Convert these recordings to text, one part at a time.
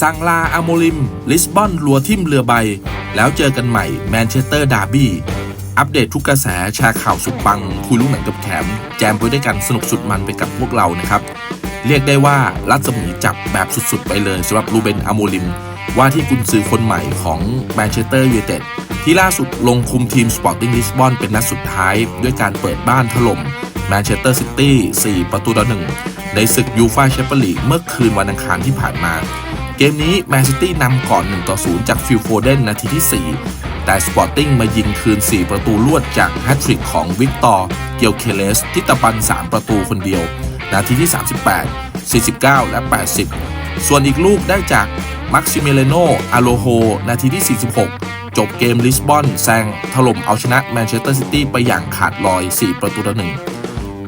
ซังลาอาโมลิม ลิสบอนลัวทิมเรือใบ แล้วเจอกันใหม่แมนเชสเตอร์ดาร์บี้ อัปเดตทุกกระแสแชร์ข่าวสุดปัง คุยลูกหนังกับแขม แจมไปด้วยกันสนุกสุดมันไปกับพวกเรานะครับ เรียกได้ว่ารัศมีจับแบบสุดๆ ไปเลยสำหรับรูเบนอาโมลิม ว่าที่กุนซือคนใหม่ของแมนเชสเตอร์ยูไนเต็ดที่ล่าสุดลงคุมทีมสปอร์ติ้งลิสบอนเป็นนัดสุดท้ายด้วยการเปิดบ้านถล่มแมนเชสเตอร์ซิตี้4ประตูต่อหนึ่งในศึกยูฟ่าแชมเปี้ยนลีกเมื่อคืนวันอังคารที่ผ่านมา เกมนี้แมนซิตี้นำก่อน 1 ต่อ 0 จากฟิลโฟเดนนาทีที่ 4 แต่สปอร์ติ้งมายิงคืน 4 ประตูลวดจากแฮตทริกของวิกตอร์ เกียวเคเลส ที่ตะปัน 3 ประตูคนเดียว นาทีที่ 38 49 และ 80 ส่วนอีกลูกได้จากมักซิเมเลโนอาโลโฮ นาทีที่ 46 จบเกมลิสบอนแซงถล่มเอาชนะแมนเชสเตอร์ซิตี้ไปอย่างขาดลอย 4 ประตูต่อหนึ่ง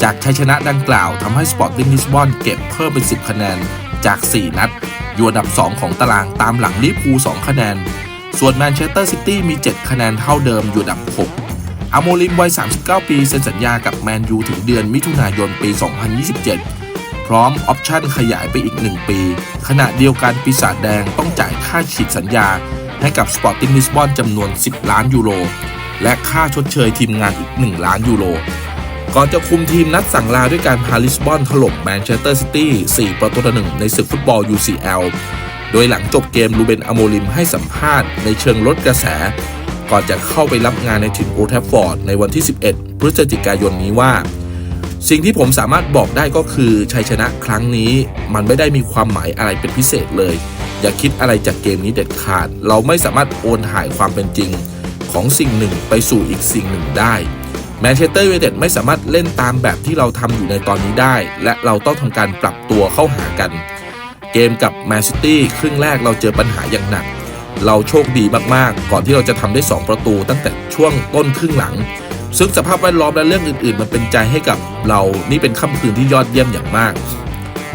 จากชัยชนะดังกล่าวทำให้สปอร์ติ้งลิสบอนเก็บเพิ่มเป็น 10 คะแนนจาก 4 นัด อยู่อันดับ 2 ของตารางตามหลังลิเวอร์พูล2คะแนน ส่วนแมนเชสเตอร์ซิตี้มี 7 คะแนนเท่าเดิมอยู่อันดับ 6อโมลิมวัย 39 ปีเซ็นสัญญากับแมนยูถึงเดือนมิถุนายนปี 2027 พร้อมออปชั่นขยายไปอีก 1 ปี ขณะเดียวกันปีศาจแดงต้องจ่ายค่าฉีกสัญญา ให้กับสปอร์ติ้งลิสบอนจำนวน 10 ล้านยูโรและค่าชดเชยทีมงานอีก 1 ล้านยูโร ก่อนจะคุมทีมนัดสั่งลาด้วยการพาลิสบอนถล่มแมนเชสเตอร์ซิตี้ 4 ประตูต่อหนึ่งในศึกฟุตบอล UCL โดยหลังจบเกมลูเบนอโมลิมให้สัมภาษณ์ในเชิงลดกระแส ก่อนจะเข้าไปรับงานในถิ่นโอแทัฟฟอร์ดในวันที่ 11 พฤศจิกายนนี้ว่า สิ่งที่ผมสามารถบอกได้ก็คือชัยชนะครั้งนี้ มันไม่ได้มีความหมายอะไรเป็นพิเศษเลย อย่าคิดอะไรจากเกมนี้เด็ดขาด เราไม่สามารถโอนถ่ายความเป็นจริง ของสิ่งหนึ่งไปสู่อีกสิ่งหนึ่งได้ แมนเชสเตอร์ยูไนเต็ดไม่สามารถเล่นตามแบบที่เราทำอยู่ในตอนนี้ได้ และเราต้องทำการปรับตัวเข้าหากัน เกมกับแมนซิตี้ครึ่งแรกเราเจอปัญหาอย่างหนัก เราโชคดีมากๆ ก่อนที่เราจะทำได้ 2 ประตูตั้งแต่ช่วงต้นครึ่งหลัง ซึ่งสภาพแวดล้อมและเรื่องอื่นๆ มันเป็นใจให้กับเรานี่เป็นค่ำคืนที่ยอดเยี่ยมอย่างมาก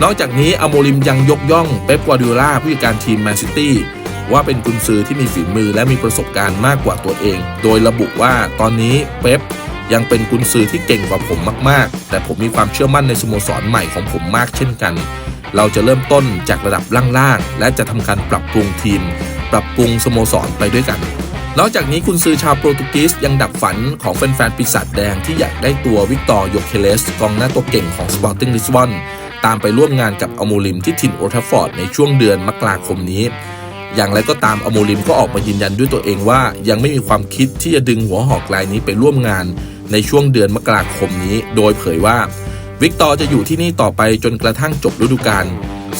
นอกจากนี้อโมลิมยังยกย่องเป๊ปกวาร์ดิโอลาผู้จัดการทีมแมนซิตี้ว่าเป็นกุนซือที่มีฝีมือและมีประสบการณ์มากกว่าตัวเอง โดยระบุว่าตอนนี้เป๊ป ยังเป็นกุนซือที่เก่งกว่าผมมากๆ แต่ผมมีความเชื่อมั่นในสโมสรใหม่ของผมมากเช่นกัน เราจะเริ่มต้นจากระดับล่างๆ และจะทำการปรับปรุงทีม ปรับปรุงสโมสรไปด้วยกัน นอกจากนี้คุณซื้อชาวโปรตุเกสยังดับฝันของแฟนๆปีศาจแดงที่อยากได้ตัววิกตอร์โยเคเลสกองหน้าตัวเก่งของสปอร์ติ้งลิสบอนตามไปร่วมงานกับอโมลิมที่ถิ่นโอทัฟฟอร์ดในช่วงเดือนมกราคมนี้ อย่างไรก็ตามอโมลิมก็ออกมายืนยันด้วยตัวเองว่า ยังไม่มีความคิดที่จะดึงหัวหอกรายนี้ไปร่วมงาน ในช่วงเดือนมกราคมนี้ โดยเผยว่า วิกตอร์จะอยู่ที่นี่ต่อไปจนกระทั่งจบฤดูกาล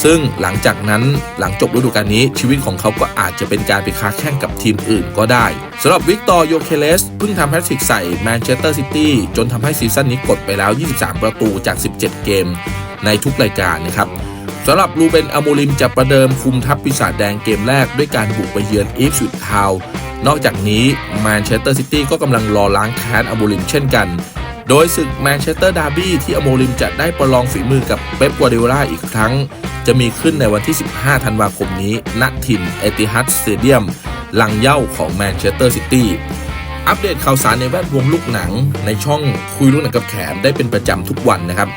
ซึ่งหลังจากนั้นหลังจบฤดูกาลนี้ ชีวิตของเขาก็อาจจะเป็นการไปค้าแข่งกับทีมอื่นก็ได้สำหรับวิกตอร์โยเคเลสเพิ่งทำแฮตทริกใส่แมนเชสเตอร์ซิตี้จนทำให้ซีซั่นนี้กดไปแล้ว 23 ประตูจาก 17 เกม ในทุกรายการนะครับ สำหรับลูเบนอโมลิมจะประเดิมคุมทัพปีศาจแดงเกมแรกด้วยการบุกไปเยือนอีฟสุดทาวนอกจากนี้แมนเชสเตอร์ซิตี้ก็กำลังรอล้างแค้นอโมลิมเช่นกัน โดยศึกแมนเชสเตอร์ดาร์บี้ที่อโมลิมจะได้ประลองฝีมือกับเป๊ปกัวเดโอลาอีกครั้ง จะมีขึ้นในวันที่ 15 ธันวาคมนี้ณถิ่นเอติฮัดสเตเดียมหลังเย่าของแมนเชสเตอร์ซิตี้อัปเดตข่าวสารในแวดวงลูกหนังในช่องคุยลูกหนังกับแขมได้เป็นประจำทุกวันนะครับ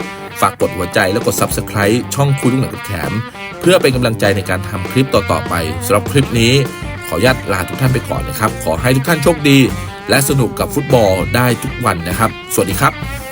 ฝากกดหัวใจแล้วกด Subscribe ช่องคุยลูกหนังกับแขมเพื่อเป็นกำลังใจในการทำคลิปต่อๆไปสำหรับคลิปนี้ ขออนุญาตลาทุกท่านไปก่อนนะครับ ขอให้ทุกท่านโชคดี และสนุกกับฟุตบอลได้ทุกวันนะครับ สวัสดีครับ